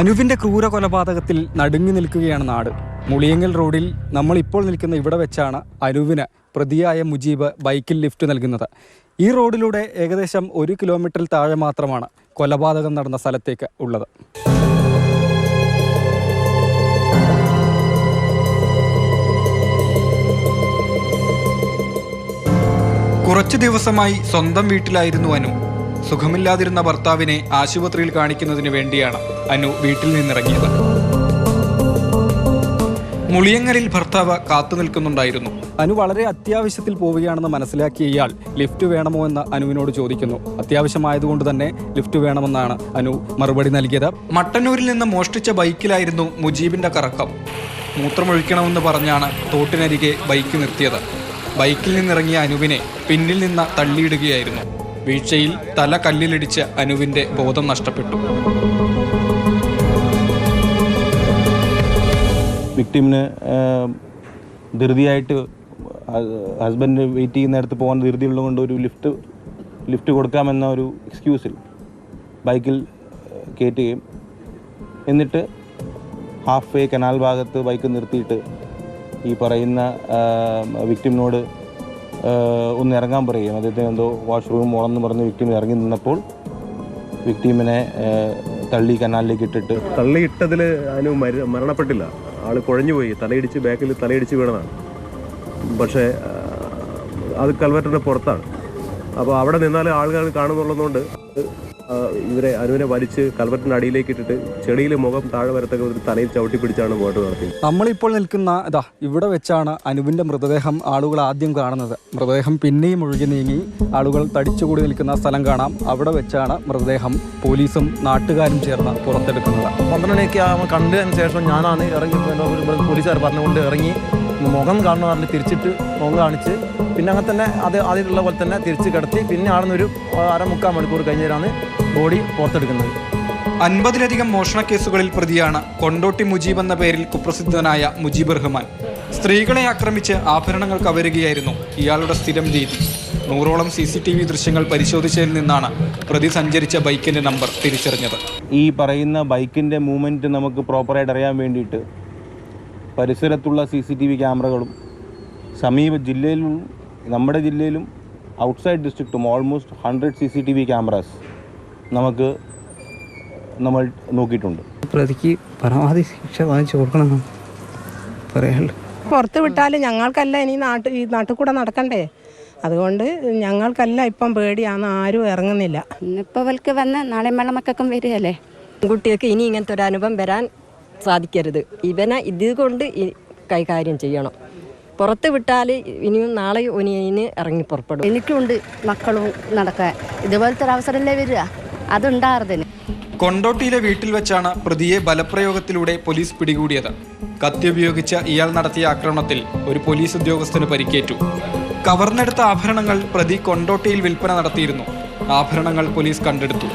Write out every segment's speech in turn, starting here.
അനുവിന്റെ ക്രൂര കൊലപാതകത്തിൽ നടുങ്ങി നിൽക്കുകയാണ് നാട്. മുളിയങ്ങൽ റോഡിൽ നമ്മൾ ഇപ്പോൾ നിൽക്കുന്ന ഇവിടെ വെച്ചാണ് അനുവിന് പ്രതിയായ മുജീബ് ബൈക്കിൽ ലിഫ്റ്റ് നൽകുന്നത്. ഈ റോഡിലൂടെ ഏകദേശം ഒരു കിലോമീറ്ററിൽ താഴെ മാത്രമാണ് കൊലപാതകം നടന്ന സ്ഥലത്തേക്ക് ഉള്ളത്. കുറച്ചു ദിവസമായി സ്വന്തം വീട്ടിലായിരുന്നു അനു. സുഖമില്ലാതിരുന്ന ഭർത്താവിനെ ആശുപത്രിയിൽ കാണിക്കുന്നതിന് വേണ്ടിയാണ് അനു വീട്ടിൽ നിന്നിറങ്ങിയത്. മുളിയങ്ങലിൽ ഭർത്താവ് കാത്തു നിൽക്കുന്നുണ്ടായിരുന്നു. അനു വളരെ അത്യാവശ്യത്തിൽ പോവുകയാണെന്ന് മനസ്സിലാക്കിയ ഇയാൾ ലിഫ്റ്റ് വേണമോ എന്ന് അനുവിനോട് ചോദിക്കുന്നു. അത്യാവശ്യമായതുകൊണ്ട് തന്നെ ലിഫ്റ്റ് വേണമെന്നാണ് അനു മറുപടി നൽകിയത്. മട്ടന്നൂരിൽ നിന്ന് മോഷ്ടിച്ച ബൈക്കിലായിരുന്നു മുജീബിന്റെ കറക്കം. മൂത്രമൊഴിക്കണമെന്ന് പറഞ്ഞാണ് തോട്ടിനരികെ ബൈക്ക് നിർത്തിയത്. ബൈക്കിൽ നിന്നിറങ്ങിയ അനുവിനെ പിന്നിൽ നിന്ന് തള്ളിയിടുകയായിരുന്നു. വീഴ്ചയിൽ തല കല്ലിലിടിച്ച് അനുവിന്റെ ബോധം നഷ്ടപ്പെട്ടു. വിക്ടിമിന് ധൃതിയായിട്ട് ഹസ്ബൻഡ് വെയിറ്റ് ചെയ്യുന്നിടത്ത് പോകാൻ ധൃതിയുള്ളതുകൊണ്ട് ഒരു ലിഫ്റ്റ് ലിഫ്റ്റ് കൊടുക്കാമെന്ന ഒരു എക്സ്ക്യൂസിൽ ബൈക്കിൽ കയറ്റുകയും. എന്നിട്ട് ഹാഫ് വേ കനാൽ ഭാഗത്ത് ബൈക്ക് നിർത്തിയിട്ട് ഈ പറയുന്ന വിക്ടിമിനോട് ഒന്ന് ഇറങ്ങാൻ പറയുകയും അദ്ദേഹത്തിന് എന്തോ വാഷ്റൂം പോകണമെന്ന് പറഞ്ഞ് വിക്ടിം ഇറങ്ങി നിന്നപ്പോൾ വിക്ടീമിനെ തള്ളി കനാലിലേക്ക് ഇട്ടിട്ട് തള്ളിയിട്ടതിൽ മര മരണപ്പെട്ടില്ല. ആൾ കുഴഞ്ഞുപോയി തലയിടിച്ച് ബാക്കിൽ തലയിടിച്ച് വീണതാണ്. പക്ഷേ അത് കൽവറ്റിന്റെ പുറത്താണ്. അപ്പോൾ അവിടെ നിന്നാൽ ആളുകൾ കാണുന്നുള്ളതുകൊണ്ട് ഇവരെ അനുവിനെ വലിച്ച് കൽവറ്റിന്റെ അടിയിലേക്ക് ഇട്ടിട്ട് ചെടിയിൽ മുഖം താഴെ വരത്തക്ക ഒരു തലയിൽ ചവിട്ടി പിടിച്ചാണ് ബോട്ട് നടത്തിയത്. നമ്മളിപ്പോൾ നിൽക്കുന്ന ഇതാ ഇവിടെ വെച്ചാണ് അനുവിന്റെ മൃതദേഹം ആളുകൾ ആദ്യം കാണുന്നത്. മൃതദേഹം പിന്നെയും ഒഴുകി നീങ്ങി ആളുകൾ തടിച്ചുകൂടി നിൽക്കുന്ന സ്ഥലം കാണാം. അവിടെ വെച്ചാണ് മൃതദേഹം പോലീസും നാട്ടുകാരും ചേർന്ന് പുറത്തെടുക്കുന്നത്. പന്ത്രണ്ടിനൊക്കെ കണ്ടതിന് ശേഷം ഞാനാണ് ഇറങ്ങി പോലീസുകാർ പറഞ്ഞുകൊണ്ട് ഇറങ്ങി മുഖം കാണുന്ന പറഞ്ഞ് തിരിച്ചിട്ട് മുഖം കാണിച്ച് പിന്നെ അങ്ങനെ തന്നെ അത് ആദ്യമുള്ള പോലെ തന്നെ തിരിച്ച് കിടത്തി പിന്നെ ആണെന്നൊരു ഒരു അരമുക്കാൽ മണിക്കൂർ കഴിഞ്ഞാണ് ബോഡി പുറത്തെടുക്കുന്നത്. അൻപതിലധികം മോഷണ കേസുകളിൽ പ്രതിയാണ് കൊണ്ടോട്ടി മുജീബ് എന്ന പേരിൽ കുപ്രസിദ്ധനായ മുജീബ് റഹ്മാൻ. സ്ത്രീകളെ ആക്രമിച്ച് ആഭരണങ്ങൾ കവരുകയായിരുന്നു ഇയാളുടെ സ്ഥിരം രീതി. നൂറോളം സി സി ടി വി ദൃശ്യങ്ങൾ പരിശോധിച്ചതിൽ നിന്നാണ് പ്രതി സഞ്ചരിച്ച ബൈക്കിന്റെ നമ്പർ തിരിച്ചറിഞ്ഞത്. ഈ പറയുന്ന ബൈക്കിന്റെ മൂവ്മെന്റ് നമുക്ക് പ്രോപ്പറായിട്ട് അറിയാൻ വേണ്ടിയിട്ട് പരിസരത്തുള്ള സി സി ടി വി ക്യാമറകളും സമീപ ജില്ലയിലും നമ്മുടെ ജില്ലയിലും outside ഡിസ്ട്രിക്റ്റും almost hundred C C T V cameras നമുക്ക് നമ്മൾ നോക്കിയിട്ടുണ്ട്. പ്രതിക്ക് പരമാവധി ശിക്ഷ വാങ്ങിച്ചു കൊടുക്കണം പറയാനുള്ളൂ പുറത്ത് വിട്ടാൽ ഞങ്ങൾക്കല്ല ഇനി നാട്ടിൽ ഈ നാട്ടിൽ കൂടെ നടക്കണ്ടേ? അതുകൊണ്ട് ഞങ്ങൾക്കല്ല ഇപ്പം പേടിയാണ് ആരും ഇറങ്ങുന്നില്ല. ഇന്നിപ്പോൾ വൽക്ക് വന്ന് നാളെ വെള്ളം മക്കൾക്കും വരികയല്ലേ? കുട്ടികൾക്ക് ഇനി ഇങ്ങനത്തെ ഒരു അനുഭവം വരാൻ സാധിക്കരുത്. ഇവനെ ഇതുകൊണ്ട് കൊണ്ട് കൈകാര്യം ചെയ്യണം. പുറത്ത് വിട്ടാൽ ഇനിയും നാളെ ഇനി ഇറങ്ങി പുറപ്പെടും. എനിക്കുണ്ട് മക്കളും നടക്കാൻ. ഇതുപോലത്തെ ഒരു അവസരമല്ലേ വരിക? അതുണ്ടായിരുന്നില്ല കൊണ്ടോട്ടിയിലെ വീട്ടിൽ വെച്ചാണ് പ്രതിയെ ബലപ്രയോഗത്തിലൂടെ പോലീസ് പിടികൂടിയത്. കത്തി ഉപയോഗിച്ച് ഇയാൾ നടത്തിയ ആക്രമണത്തിൽ ഒരു പോലീസ് ഉദ്യോഗസ്ഥന് പരിക്കേറ്റു. കവർന്നെടുത്ത ആഭരണങ്ങൾ പ്രതി കൊണ്ടോട്ടിയിൽ വിൽപ്പന നടത്തിയിരുന്നു. ആഭരണങ്ങൾ പോലീസ് കണ്ടെടുത്തു.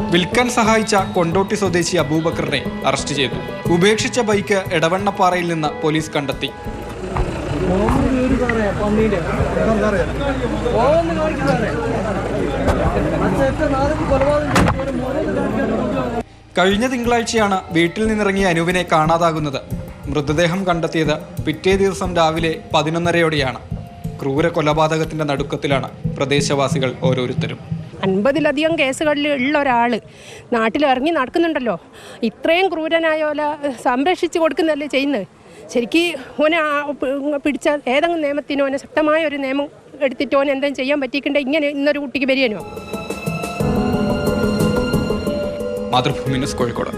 വിൽക്കാൻ സഹായിച്ച കൊണ്ടോട്ടി സ്വദേശി അബൂബക്കറിനെ അറസ്റ്റ് ചെയ്തു. ഉപേക്ഷിച്ച ബൈക്ക് എടവണ്ണപ്പാറയിൽ നിന്ന് പോലീസ് കണ്ടെത്തി. കഴിഞ്ഞ തിങ്കളാഴ്ചയാണ് വീട്ടിൽ നിന്നിറങ്ങിയ അനുവിനെ കാണാതാകുന്നത്. മൃതദേഹം കണ്ടെത്തിയത് പിറ്റേ ദിവസം രാവിലെ പതിനൊന്നരയോടെയാണ്. ക്രൂര കൊലപാതകത്തിന്റെ നടുക്കത്തിലാണ് പ്രദേശവാസികൾ ഓരോരുത്തരും. അൻപതിലധികം കേസുകളിൽ ഉള്ള ഒരാൾ നാട്ടിലിറങ്ങി നടക്കുന്നുണ്ടല്ലോ. ഇത്രയും ക്രൂരനായ പോലെ സംരക്ഷിച്ച് കൊടുക്കുന്നതല്ലേ ചെയ്യുന്നത്? ശരിക്ക് ഓനെ പിടിച്ച ഏതെങ്കിലും നിയമത്തിനോ ഓനെ ശക്തമായ ഒരു നിയമം എടുത്തിട്ട് ഓൻ എന്തെങ്കിലും ചെയ്യാൻ പറ്റിയിട്ടുണ്ടെങ്കിൽ ഇങ്ങനെ ഇന്നൊരു കുട്ടിക്ക് വരികനോ മാതൃഭൂമി ന്യൂസ് കോഴിക്കോട്.